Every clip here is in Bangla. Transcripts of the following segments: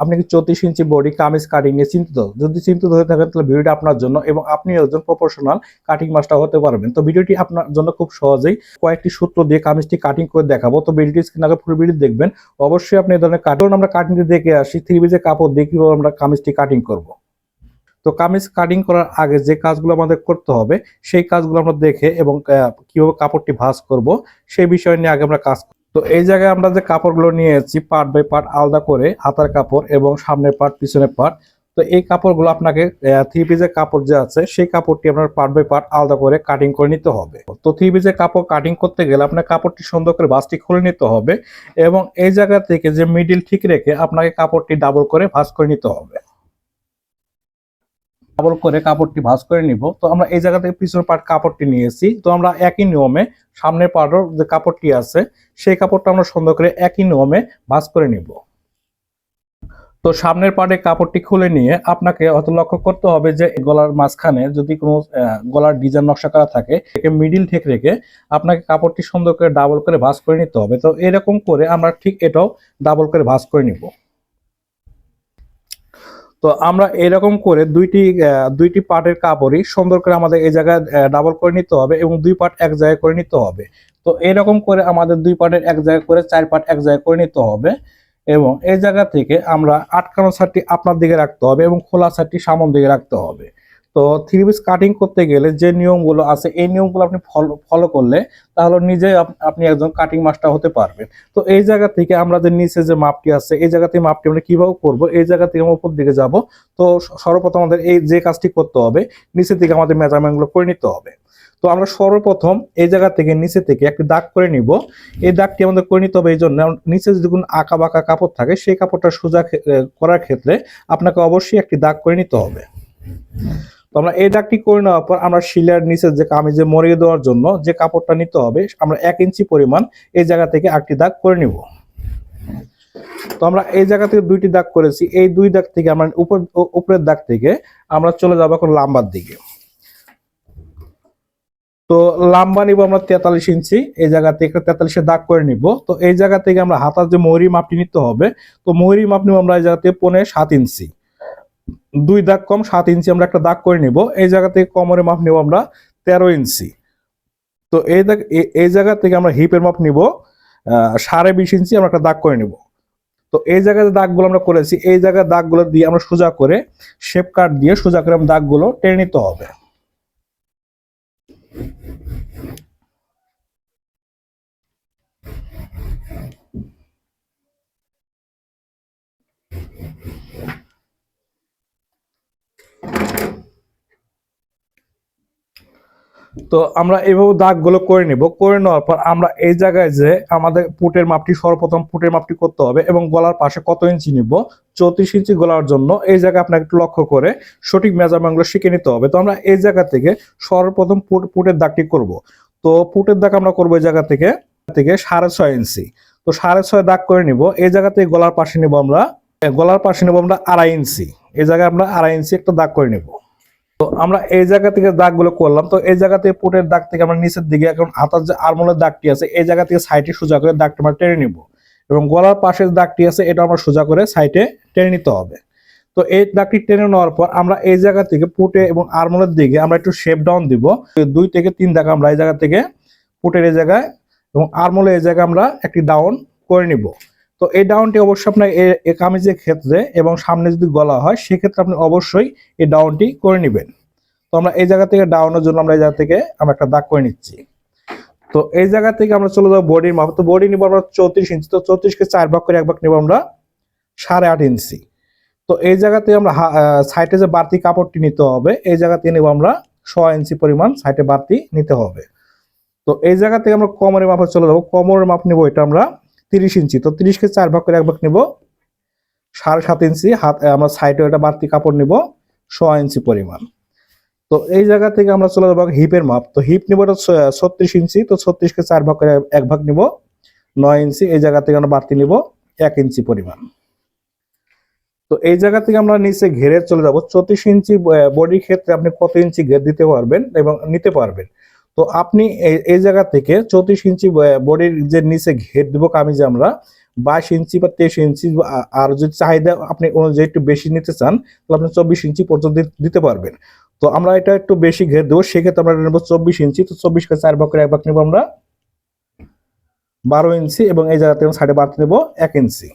আপনি কি চৌত্রিশ ইঞ্চি বডি কামিজ কাটিং নিয়ে চিন্তিত? যদি চিন্তিত হয়ে থাকেন, তাহলে ভিডিওটি আপনার জন্য এবং আপনি একজন প্রফেশনাল কাটিং মাস্টার হতে পারবেন। তো ভিডিওটি আপনার জন্য খুব সহজেই কয়েকটি সূত্র দিয়ে কামিজটি কাটিং করে দেখাবো। তো ভিডিওটি স্ক্রিন আগে ফুল ভিডিও দেখবেন। অবশ্যই আপনি এই ধরনের কাটিং আমরা কাটিংটি দেখে আসি। থ্রি পিসের কাপড় দিয়ে কীভাবে আমরা কামিজটি কাটিং করব। তো কামিজ কাটিং করার আগে যে কাজগুলো আমাদের করতে হবে, সেই কাজগুলো আমরা দেখে এবং কীভাবে কাপড়টি ভাঁজ করব, সেই বিষয় নিয়ে আগে আমরা কাজ। তো এই জায়গায় আমরা যে কাপড়গুলো নিয়ে এসেছি পার্ট বাই পার্ট আলাদা করে, হাতার কাপড় এবং সামনের পার্ট পিছনের পার্ট তো এই কাপড়গুলো আপনাকে থ্রি পিসের কাপড় যে আছে, সেই কাপড়টি আপনার পার্ট বাই পার্ট আলাদা করে কাটিং করে নিতে হবে। তো থ্রি পিসের কাপড় কাটিং করতে গেলে আপনার কাপড়টি সুন্দর করে বাসটি খুলে নিতে হবে এবং এই জায়গা থেকে যে মিডিল ঠিক রেখে আপনাকে কাপড়টি ডাবল করে ভাঁজ করে নিতে হবে। ডাবল করে কাপড়টি ভাঁজ করে নিব। তো আমরা এই জায়গা থেকে পিছনের পার্ট কাপড়টি নিয়েছি। তো আমরা একই নিয়মে সামনের পার্টের যে কাপড়টি আছে, সেই কাপড়টা আমরা সুন্দর করে একই নিয়মে ভাঁজ করে নিব। তো সামনের পার্টে কাপড়টি খুলে নিয়ে আপনাকে অত লক্ষ্য করতে হবে যে গলার মাঝখানে যদি কোনো গলার ডিজাইন নকশা করা থাকে মিডিল ঠিক রেখে আপনাকে কাপড়টি সুন্দর করে ডাবল করে ভাঁজ করে নিতে হবে। তো এরকম করে আমরা ঠিক এটাও ডাবল করে ভাঁজ করে নিব। তো আমরা এরকম করে দুইটি দুইটি পার্টের কাপড়ই সুন্দর করে আমাদের এই জায়গায় ডাবল করে নিতে হবে এবং দুই পার্ট এক জায়গায় করে নিতে হবে। তো এরকম করে আমাদের দুই পার্টের এক জায়গায় করে চার পার্ট এক জায়গায় করে নিতে হবে এবং এই জায়গা থেকে আমরা আটকানো সারটি আপনার দিকে রাখতে হবে এবং খোলা সারটি সামন দিকে রাখতে হবে। তো থ্রি পিস কাটিং করতে গেলে যে নিয়মগুলো আছে, এই নিয়মগুলো আপনি ফলো ফলো করলে তাহলে নিজে আপনি একজন কাটিং মাস্টার হতে পারবেন। তো এই জায়গা থেকে আমরা যে নিচে যে মাপটি আছে, এই জায়গা থেকে মাপটি আমরা কীভাবে করব, এই জায়গা থেকে আমরা উপর দিকে যাব। তো সর্বপ্রথম আমাদের এই যে কাজটি করতে হবে নিচে থেকে আমাদের মেজারমেন্টগুলো করে নিতে হবে। তো আমরা সর্বপ্রথম এই জায়গা থেকে নিচে থেকে একটি দাগ করে নিব। এই দাগটি আমাদের করে নিতে হবে এই জন্য নিচে যদি কোনো আঁকা বাঁকা কাপড় থাকে, সেই কাপড়টা সোজা করার ক্ষেত্রে আপনাকে অবশ্যই একটি দাগ করে নিতে হবে। তো আমরা এই দাগটি করে নেওয়ার পর আমরা শিলার নিচে যে কামিজে মরিয়ে দেওয়ার জন্য যে কাপড়টা নিতে হবে, আমরা এক ইঞ্চি পরিমাণ এই জায়গা থেকে একটি দাগ করে নিব। তো আমরা এই জায়গা থেকে দুইটি দাগ করেছি। এই দুই দাগ থেকে আমরা উপর, উপরের দাগ থেকে আমরা চলে যাব এখন লাম্বার দিকে। তো লাম্বা নিব আমরা তেতাল্লিশ ইঞ্চি, এই জায়গা থেকে তেতাল্লিশে দাগ করে নিব। তো এই জায়গা থেকে আমরা হাতার যে ময়ূরী মাপটি নিতে হবে, তো ময়ূরী মাপ নিব আমরা এই জায়গা থেকে পনেরো সাত ইঞ্চি। দুই দাগ কম, সাত ইঞ্চি আমরা একটা দাগ করে নিব। এই জায়গা থেকে কোমরের মাপ নিব আমরা তেরো ইঞ্চি। তো এই দাগ এই জায়গা থেকে আমরা হিপের মাপ নিব সাড়ে বিশ ইঞ্চি আমরা একটা দাগ করে নিব। তো এই জায়গায় দাগগুলো আমরা করেছি, এই জায়গায় দাগগুলো দিয়ে আমরা সোজা করে শেপ কাট দিয়ে সোজা করে দাগগুলো টেনে নিতে হবে। তো আমরা এইভাবে দাগগুলো করে নিব। করে নেওয়ার পর আমরা এই জায়গায় যে আমাদের পুটের মাপটি, সর্বপ্রথম পুটের মাপটি করতে হবে এবং গলার পাশে কত ইঞ্চি নিব, চৌত্রিশ ইঞ্চি গলার জন্য এই জায়গায় আপনাকে একটু লক্ষ্য করে সঠিক মেজারমেন্টগুলো শিখে নিতে হবে। তো আমরা এই জায়গা থেকে সর্বপ্রথম পুট, পুটের দাগটি করব। তো পুটের দাগ আমরা করব এই জায়গা থেকে থেকে সাড়ে ছয় ইঞ্চি। তো সাড়ে ছয় দাগ করে নিব। এই জায়গা থেকে গলার পাশে নিব আমরা, গলার পাশে নেব আমরা আড়াই ইঞ্চি। এই জায়গায় আমরা আড়াই ইঞ্চি একটা দাগ করে নিব। তো আমরা এই জায়গা থেকে দাগগুলো করলাম। তো এই জায়গা থেকে পুটের দাগ থেকে আমরা নিচের দিকে, এখন হাতার যে আরমোলের দাগটি আছে, এই জায়গা থেকে সাইডে সোজা করে দাগটা আমরা টেনে নিব। এবং গলার পাশের দাগটি আছে, এটা আমরা সোজা করে সাইডে টেনে নিতে হবে। তো এই দাগটি টেনে নেওয়ার পর আমরা এই জায়গা থেকে পুটে এবং আরমোলের দিকে আমরা একটু শেপ ডাউন দিব। দুই থেকে তিন দাগ আমরা এই জায়গা থেকে পুটের এই জায়গায় এবং আরমোলের এই জায়গায় আমরা একটি ডাউন করে নিব। তো এই ডাউনটি অবশ্যই আপনার এ- কামিজের ক্ষেত্রে এবং সামনে যদি গলা হয়, সেক্ষেত্রে আপনি অবশ্যই এই ডাউনটি করে নেবেন। তো আমরা এই জায়গা থেকে ডাউনের জন্য আমরা এই জায়গা থেকে আমরা একটা দাগ করে নিচ্ছি। তো এই জায়গা থেকে আমরা চলে যাব বডির মাপ। তো বডি নিব আমরা চৌত্রিশ ইঞ্চি। তো চৌত্রিশকে চার ভাগ করে এক ভাগ নিব আমরা সাড়ে আট ইঞ্চি। তো এই জায়গা থেকে আমরা সাইডে যে বাড়তি কাপড়টি নিতে হবে, এই জায়গা থেকে নিব আমরা ছ ইঞ্চি পরিমাণ সাইডে বাড়তি নিতে হবে। তো এই জায়গা থেকে আমরা কোমরের মাপে চলে যাব। কোমরের মাপ নিব এটা আমরা তিরিশ ইঞ্চি। তো তিরিশকে চার ভাগ করে এক ভাগ নিব। সাড়ে সাত ইঞ্চি, হাত আমরা সাইডে একটা বাড়তি কাপড় নিব ছ ইঞ্চি পরিমাণ। তো এই জায়গা থেকে আমরা চলে যাব হিপের মাপ। তো হিপ নিব ছত্রিশ ইঞ্চি, তো ছত্রিশকে চার ভাগ করে এক ভাগ নিব, নয় ইঞ্চি। এই জায়গা থেকে আমরা বাড়তি নিব এক ইঞ্চি পরিমাণ। তো এই জায়গা থেকে আমরা নিচে ঘেরে চলে যাব। চৌত্রিশ ইঞ্চি বডির ক্ষেত্রে আপনি কত ইঞ্চি ঘের দিতে পারবেন এবং নিতে পারবেন? তো আপনি এই- জায়গা থেকে চৌত্রিশ ইঞ্চি বডির যে নিচে ঘের দেবো কামিজে আমরা, বাইশ ইঞ্চি বা তেইশ ইঞ্চি আর যদি চাহিদা আপনি অনুযায়ী একটু বেশি নিতে চান, তাহলে আপনি চব্বিশ ইঞ্চি পর্যন্ত দিতে পারবেন। তো আমরা এটা একটু বেশি ঘের দেবো, সেক্ষেত্রে আমরা নেব চব্বিশ ইঞ্চি, তো চব্বিশকে চার ভাগ করে এক ভাগ নেব আমরা। বারো ইঞ্চি এবং এই জায়গাতে সাড়ে বারো নেব এক ইঞ্চি।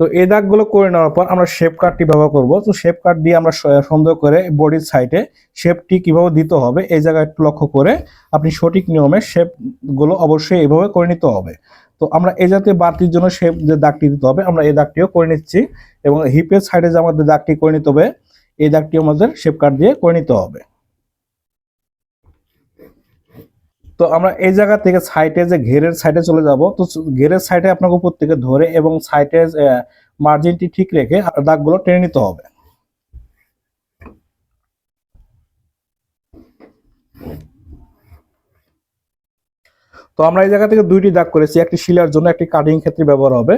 তো এই দাগগুলো করে নেওয়ার পর আমরা শেপ কার্ডটি ব্যবহার করব। তো শেপ কার্ড দিয়ে আমরা সুন্দর করে বডির সাইডে শেপটি কীভাবে দিতে হবে, এই জায়গায় একটু লক্ষ্য করে আপনি সঠিক নিয়মে শেপগুলো অবশ্যই এইভাবে করে নিতে হবে। তো আমরা এই জাতীয় বাড়তির জন্য শেপ যে দাগটি দিতে হবে, আমরা এই দাগটিও করে নিচ্ছি এবং হিপের সাইডে যে আমাদের দাগটি করে নিতে হবে, এই দাগটি আমাদের শেপ কার্ড দিয়ে করে নিতে হবে। তো আমরা এই জায়গা থেকে সাইডে যে ঘেরের সাইডে চলে যাব, তো ঘেরের সাইডে আপনাকে উপর থেকে ধরে এবং সাইডে মার্জিনটি ঠিক রেখে দাগগুলো টেনে নিতে হবে। তো আমরা এই জায়গা থেকে দুইটি দাগ করেছি, একটি শিলার জন্য একটি কাটিং ক্ষেত্রে ব্যবহার হবে।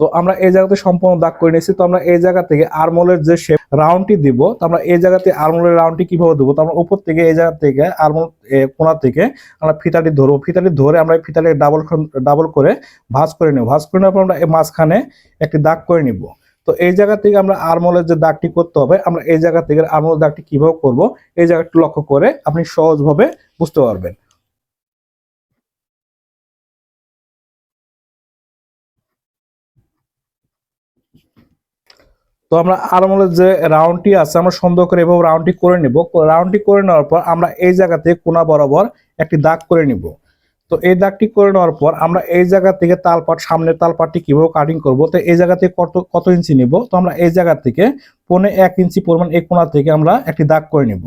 তো আমরা এই জায়গাতে সম্পূর্ণ দাগ করে নিয়েছি। তো আমরা এই জায়গা থেকে আরমোলের যে শেপ রাউন্ডটি দিব, তো আমরা এই জায়গাতে আরমোলের রাউন্ডটি কীভাবে দেবো? তো আমরা উপর থেকে এই জায়গা থেকে আরমোল কোনা থেকে আমরা ফিতাটি ধরবো। ফিতাটি ধরে আমরা ফিতাটি ডাবল ডাবল করে ভাঁজ করে নেব। ভাঁজ করে নেওয়ার পর আমরা এই মাঝখানে একটি দাগ করে নিব। তো এই জায়গা থেকে আমরা আরমোলের যে দাগটি করতে হবে, আমরা এই জায়গা থেকে আরমোলের দাগটি কীভাবে করব, এই জায়গাটি লক্ষ্য করে আপনি সহজভাবে বুঝতে পারবেন। তো আমরা আরমলের যে রাউন্ডটি আছে, আমরা সুন্দর করে এভাবে রাউন্ডটি করে নিব। রাউন্ডটি করে নেওয়ার পর আমরা এই জায়গাতে কোনা বরাবর একটি দাগ করে নিব। তো এই দাগটি করে নেওয়ার পর আমরা এই জায়গা থেকে তালপাট, সামনের তালপাটটি কীভাবে কাটিং করব? তো এই জায়গা থেকে কত কত ইঞ্চি নিব? তো আমরা এই জায়গা থেকে পৌনে এক ইঞ্চি পরিমাণ এই কোনা থেকে আমরা একটি দাগ করে নিব।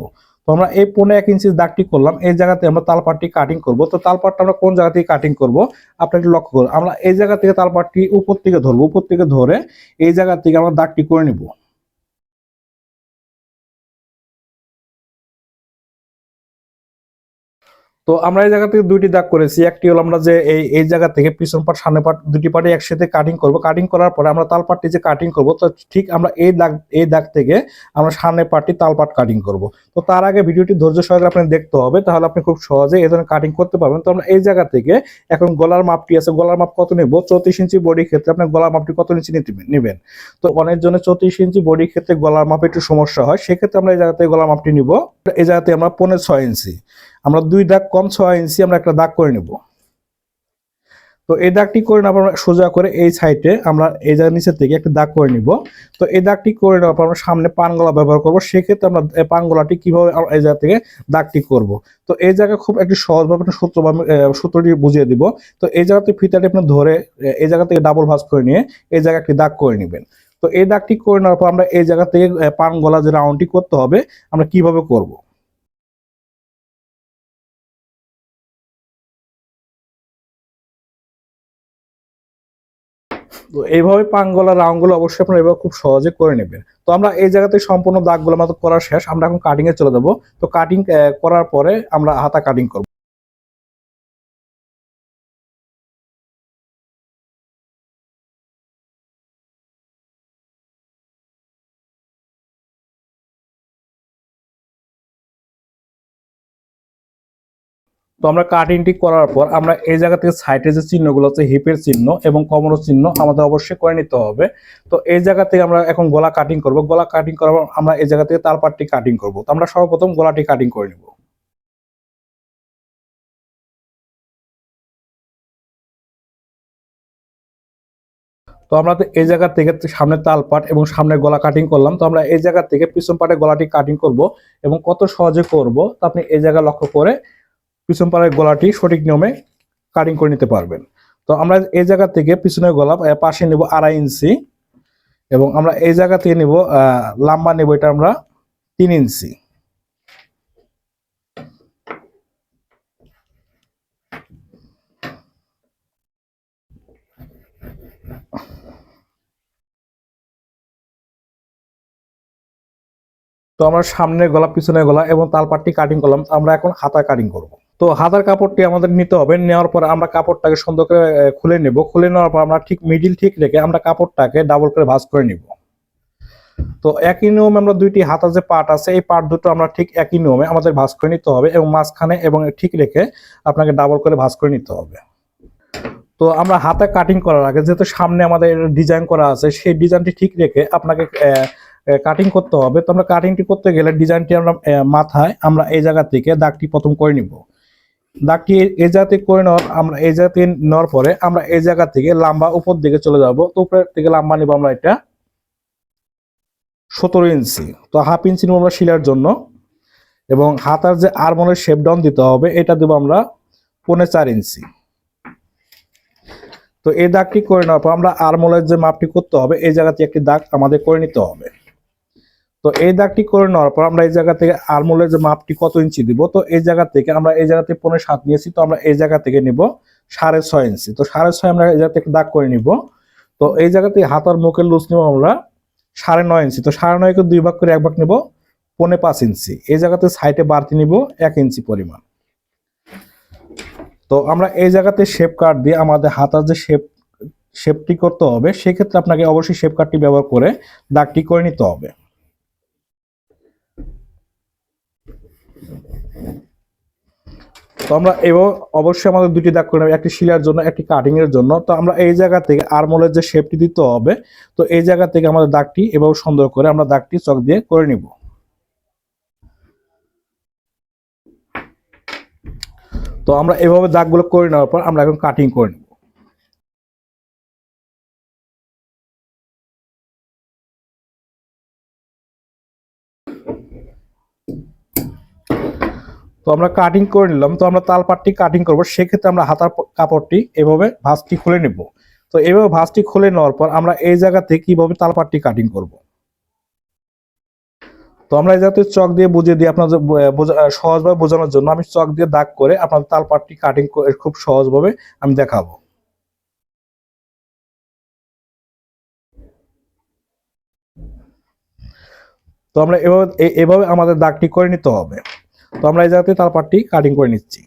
আমরা এই পনেরো এক ইঞ্চি দাগটি করলাম, এই জায়গাতে আমরা তালপাটটি কাটিং করব। তো তালপাটটা আমরা কোন জায়গা থেকে কাটিং করব? আপনার লক্ষ্য করুন, আমরা এই জায়গা থেকে তালপাটটি উপর থেকে ধরবো, উপর থেকে ধরে এই জায়গা থেকে আমরা দাগটি করে নিব। তো আমরা এই জায়গা থেকে দুইটি দাগ করেছি। একটি হলো আমরা যে এই এই জায়গা থেকে পিছন পাট সামনে পাট দুটি পাটে একসাথে কাটিং করব। কাটিং করার পরে আমরা তাল পাটটি যে কাটিং করব, তো ঠিক আমরা এই দাগ এই দাগ থেকে আমরা সামনে পাটটি তাল পাট কাটিং করব। তো তার আগে ভিডিওটি ধৈর্য সহকারে আপনি দেখতে হবে, তাহলে আপনি খুব সহজে এই ধরনের কাটিং করতে পারবেন। তো আমরা এই জায়গা থেকে এখন গলার মাপটি আছে, গলার মাপ কত নেব? চৌত্রিশ ইঞ্চি বডির ক্ষেত্রে আপনি গলার মাপটি কত ইঞ্চি নিতে, নেবেন? তো অনেক জন্য চৌত্রিশ ইঞ্চি বডির ক্ষেত্রে গলার মাপে একটু সমস্যা হয়, সেক্ষেত্রে আমরা এই জায়গা থেকে গলার মাপটি নিব। এই জায়গাতে আমরা পনেরো ছয় ইঞ্চি। আমরা দুই দাগ কম ছয় ইঞ্চি আমরা একটা দাগ করে নিব। তো এই দাগটি করে নেওয়ার পর সোজা করে এই সাইডে আমরা এই জায়গার নিচের থেকে একটা দাগ করে নিব। তো এই দাগটি করে নেওয়ার পর আমরা সামনে পানগলা ব্যবহার করব। সেক্ষেত্রে আমরা পানগলাটি কীভাবে এই জায়গা থেকে দাগটি করব। তো এই জায়গায় খুব একটু সহজভাবে একটা সূত্র বা সূত্রটি বুঝিয়ে দিব। তো এই জায়গাতে ফিতাটি আপনি ধরে এই জায়গা থেকে ডাবল ভাঁজ করে নিয়ে এই জায়গায় একটি দাগ করে নেবেন। তো এই দাগটি করে নেওয়ার পর আমরা এই জায়গা থেকে পানগলা যে রাউন্ডটি করতে হবে, আমরা কীভাবে করব? তো এইভাবে পাঙ্গলা রাউন্ডগুলো অবশ্যই আপনারা এবার খুব সহজে করে নেবেন। তো আমরা এই জায়গাতে সম্পূর্ণ দাগগুলো আমাদের করা শেষ। আমরা এখন কাটিং এ চলে যাব। তো কাটিং করার পরে আমরা হাতা কাটিং করব। তো আমরা কাটিংটি করার পর আমরা এই জায়গা থেকে সাইডে যে চিহ্নগুলো আছে হিপের চিহ্ন এবং কমর চিহ্ন আমাদের অবশ্যই করে নিতে হবে। তো এই জায়গা থেকে আমরা এখন গলা কাটিং করব। গলা কাটিং করার পর আমরা এই জায়গা থেকে তার পাটটি কাটিং করব। তো আমরা সর্বপ্রথম গলাটি কাটিং করে নিব। তো আমরা তো এই জায়গা থেকে সামনে তাল পাট এবং সামনে গলা কাটিং করলাম। তো আমরা এই জায়গা থেকে পিছন পাটে গলাটি কাটিং করব এবং কত সহজে করব তো আপনি এই জায়গা লক্ষ্য করে পিছন পাড়ের গলাটি সঠিক নিয়মে কাটিং করে নিতে পারবেন। তো আমরা এই জায়গা থেকে পিছনের গলা পাশে নেব আড়াই ইঞ্চি এবং আমরা এই জায়গা থেকে নেব লম্বা নেব এটা আমরা তিন ইঞ্চি। তো আমরা সামনের গলা, পিছনের গলা এবং তালপাটটি কাটিং করলাম, আমরা এখন হাতা কাটিং করব। তো হাতার কাপড়টি আমাদের নিতে হবে। নেওয়ার পর আমরা কাপড়টাকে সুন্দর করে খুলে নেব। খুলে নেওয়ার পর আমরা ঠিক মিডিল ঠিক রেখে আমরা কাপড়টাকে ডাবল করে ভাঁজ করে নিব। তো একই নিয়মে আমরা দুইটি হাতার যে পার্ট আছে, এই পার্ট দুটো আমরা ঠিক একই নিয়মে আমাদের ভাঁজ করে নিতে হবে এবং মাঝখানে এবং ঠিক রেখে আপনাকে ডাবল করে ভাঁজ করে নিতে হবে। তো আমরা হাতে কাটিং করার আগে যেহেতু সামনে আমাদের ডিজাইন করা আছে, সেই ডিজাইনটি ঠিক রেখে আপনাকে কাটিং করতে হবে। তো আমরা কাটিংটি করতে গেলে ডিজাইনটি আমরা মাথায় আমরা এই জায়গা থেকে দাগটি প্রথম করে নিব। দাগটি এই জাতি করে নেওয়ার আমরা এই জাতি নেওয়ার পরে আমরা এই জায়গা থেকে লম্বা উপর দিকে চলে যাব। তো উপরের থেকে লম্বা নিব আমরা এটা সতেরো ইঞ্চি। তো হাফ ইঞ্চি নেব আমরা শিলার জন্য। এবং হাতার যে আরমনের শেপ ডাউন দিতে হবে, এটা দেবো আমরা পৌনে চার ইঞ্চি। তো এই দাগটি করে নেওয়ার পর আমরা আরমোলের যে মাপটি করতে হবে, এই জায়গাতে একটি দাগ আমাদের করে নিতে হবে। তো এই দাগটি করে নেওয়ার পর আমরা এই জায়গা থেকে আরমোলের যে মাপটি কত ইঞ্চি দিব? তো এই জায়গা থেকে আমরা এই জায়গাতে পনেরো সাত নিয়েছি, তো আমরা এই জায়গা থেকে নিব সাড়ে ছয় ইঞ্চি। তো সাড়ে ছয় আমরা এই জায়গা থেকে দাগ করে নিব। তো এই জায়গাতে হাতার মুখের লুজ নিব আমরা সাড়ে নয় ইঞ্চি। তো সাড়ে নয়কে দুই ভাগ করে এক ভাগ নিব, পনে পাঁচ ইঞ্চি। এই জায়গাতে সাইডে বাড়তি নিব এক ইঞ্চি পরিমাণ। তো আমরা এই জায়গাতে শেপ কাট দিয়ে আমাদের হাতার যে শেপ, শেপটি করতে হবে, সেক্ষেত্রে আপনাকে অবশ্যই শেপ কাটটি ব্যবহার করে দাগটি করে নিতে হবে। তো আমরা এবার অবশ্যই আমাদের দুটি দাগ করে নেব, একটি শিলার জন্য, একটি কাটিং এর জন্য। তো আমরা এই জায়গা থেকে আরমোলের যে শেপটি দিতে হবে, তো এই জায়গা থেকে আমাদের দাগটি এভাবে সুন্দর করে আমরা দাগটি চক দিয়ে করে নিব। তো আমরা এভাবে দাগগুলো করে নেওয়ার পর আমরা এখন কাটিং করে নেব। তো আমরা কাটিং করে নিলাম, তো আমরা তালপাটটি কাটিং করব। সেক্ষেত্রে আমরা হাতার কাপড়টি এভাবে ভাঁজটি খুলে নেব। তো এভাবে ভাঁজটি খুলে নেওয়ার পর আমরা এই জায়গাতে কীভাবে তালপাটটি কাটিং করব? তো আমরা এই জায়গাতে চক দিয়ে বুঝিয়ে দিই আপনাদের সহজভাবে বোঝানোর জন্য। আমি চক দিয়ে দাগ করে আপনাদের তালপাটটি কাটিং খুব সহজভাবে আমি দেখাবো। তো আমরা এভাবে এভাবে আমাদের দাগটি করে নিতে হবে। তো আমরা এই জায়গাতে তার পার্টটি কাটিং করে নিচ্ছি।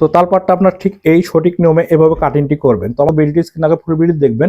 তো তালপাটটা আপনার ঠিক এই সঠিক নিয়মে এভাবে কাটিংটি করবেন। তো আমার ভিডিওটি স্ক্রিন আগে ফুল ভিডিও দেখবেন।